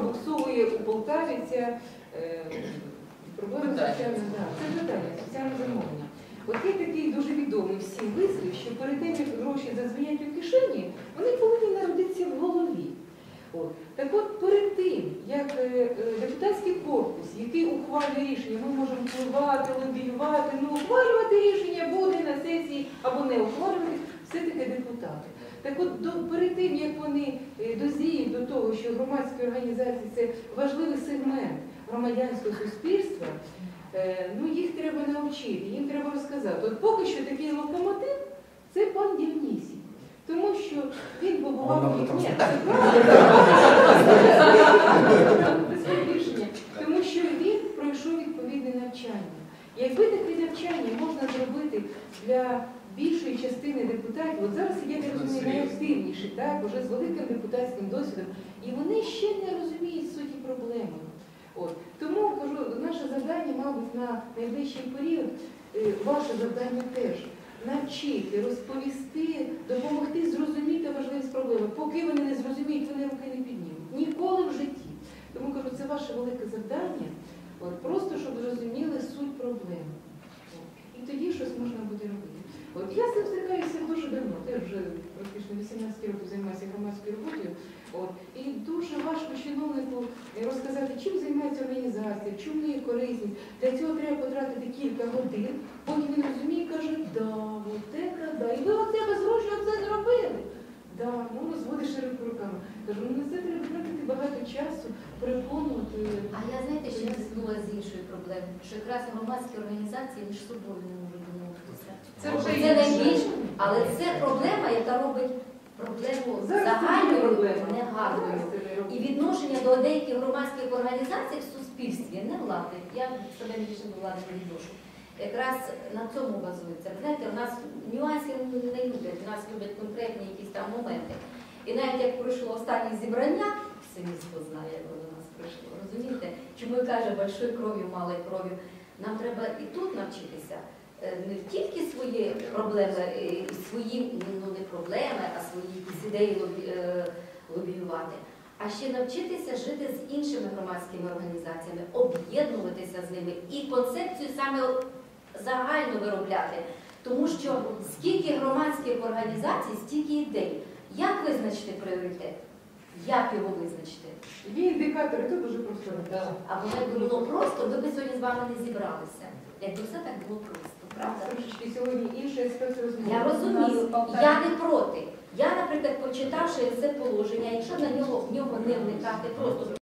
пробуксовує у Полтаві ця е, проблема соціальна. Да, це питання, соціальне замовлення. От є такий дуже відомий всім вислів, що перед тим, як гроші зазвонять у кишені, вони повинні народитися в голові. От. Так от перед тим, як е, е, депутатський корпус, який ухвалює рішення, ми можемо впливати, лобіювати, ну ухвалювати рішення буде на сесії або не ухвалювати, все-таки депутати. Так от до, перед тим, як вони е, до того, що громадські організації це важливий сегмент громадянського суспільства, е, ну їх треба навчити, їм треба розказати. От поки що такий локомотив це пан Дівнісій. Тому що він побував Вона Ні, це правда. Тому що він пройшов відповідне навчання. Якби таке навчання можна зробити для більшої частини депутатів, от зараз я не розумію найактивніші, так, вже з великим депутатським досвідом, і вони ще не розуміють суті проблеми. От. Тому кажу, наше завдання, мабуть, на найближчий період, е, ваше завдання теж навчити, розповісти, допомогти зрозуміти важливість проблеми. Поки вони не зрозуміють, вони руки не піднімуть. Ніколи в житті. Тому кажу, це ваше велике завдання, от, просто щоб зрозуміли суть проблеми. От. І тоді щось можна буде робити. От я з цим стикаюся дуже давно, теж вже практично 18 років займаюся громадською роботою. От. І дуже важко чиновнику розказати, чим займається організація, в чому є корисність. Для цього треба потратити кілька годин, потім він розуміє і каже, да, от це да. І ви оце без грошей оце зробили. Да, ну розводиш широко руками. Кажу, ну на це треба тратити багато часу, переконувати. А я знаєте, що я стикнулася з іншою проблемою, що якраз громадські організації між собою не можуть домовитися. Це Це вже інше. найбільш, але це проблема, яка робить проблему це загальною, проблема. негадною. Зараз це не І робить. відношення до деяких громадських організацій в суспільстві, не влади, я себе більше до влади не відношу. Якраз на цьому базується. Знаєте, у нас нюансів не люблять, у нас люблять конкретні якісь там моменти. І навіть як пройшло останнє зібрання, все місто знає, як воно до нас прийшло. Розумієте? Чому і каже большою кров'ю, малою кров'ю. Нам треба і тут навчитися е, не тільки свої проблеми, е, свої ну не проблеми, а свої якісь ідеї е, лобіювати, а ще навчитися жити з іншими громадськими організаціями, об'єднуватися з ними і концепцію саме загально виробляти. Тому що скільки громадських організацій, стільки ідей. Як визначити пріоритет? Як його визначити? Є індикатори, тут дуже просто. Або якби було просто, ми б сьогодні з вами не зібралися. Якби все так було просто, правда? Трошечки сьогодні розмови. Я розумію, я не проти. Наприклад, почитавши це положення, якщо на нього в нього не вникати, просто